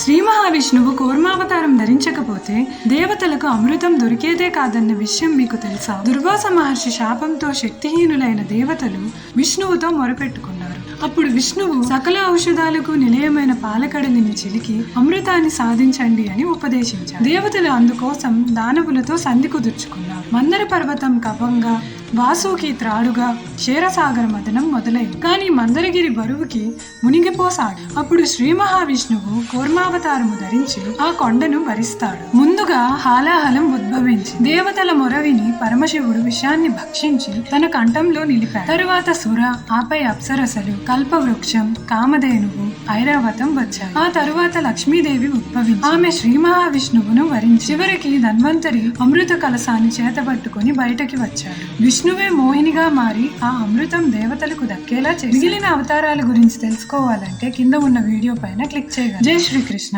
శ్రీ మహావిష్ణువు కూర్మావతారం ధరించకపోతే దేవతలకు అమృతం దొరికేదే కాదన్న విషయం మీకు తెలుసా? దుర్వాస మహర్షి శాపంతో శక్తిహీనులైన దేవతలు విష్ణువుతో మొరపెట్టుకున్నారు. అప్పుడు విష్ణువు సకల ఔషధాలకు నిలయమైన పాలకడలిని చిలికి అమృతాన్ని సాధించండి అని ఉపదేశించారు దేవతలు అందుకోసం దానవులతో సంధి కుదుర్చుకున్నారు. మందర పర్వతం కపంగా వాసుకి త్రాడుగా క్షీరసాగర మదనం మొదలైంది కానీ మందరగిరి బరువుకి మునిగిపోసాడు. అప్పుడు శ్రీ మహావిష్ణువు కూర్మావతారము ధరించి ఆ కొండను భరిస్తాడు. ముందుగా హాలాహలం ఉద్భవించి దేవతల మొరవిని పరమశివుడు విషాన్ని భక్షించి తన కంఠంలో నిలిపాడు. తరువాత సుర ఆపై అప్సరసలు కల్పవృక్షం కామధేనువు ఐరావతం వచ్చాయి. ఆ తరువాత లక్ష్మీదేవి ఉద్భవించి ఆమె శ్రీ మహావిష్ణువును వరించి చివరికి ధన్వంతరి అమృత కలసాన్ని చేతబట్టుకుని బయటకి వచ్చాడు విష్ణువే మోహినిగా మారి ఆ అమృతం దేవతలకు దక్కేలా చేసి మిగిలిన అవతారాల గురించి తెలుసుకోవాలంటే కింద ఉన్న వీడియో పైన క్లిక్ చేయగలరు జై శ్రీకృష్ణ.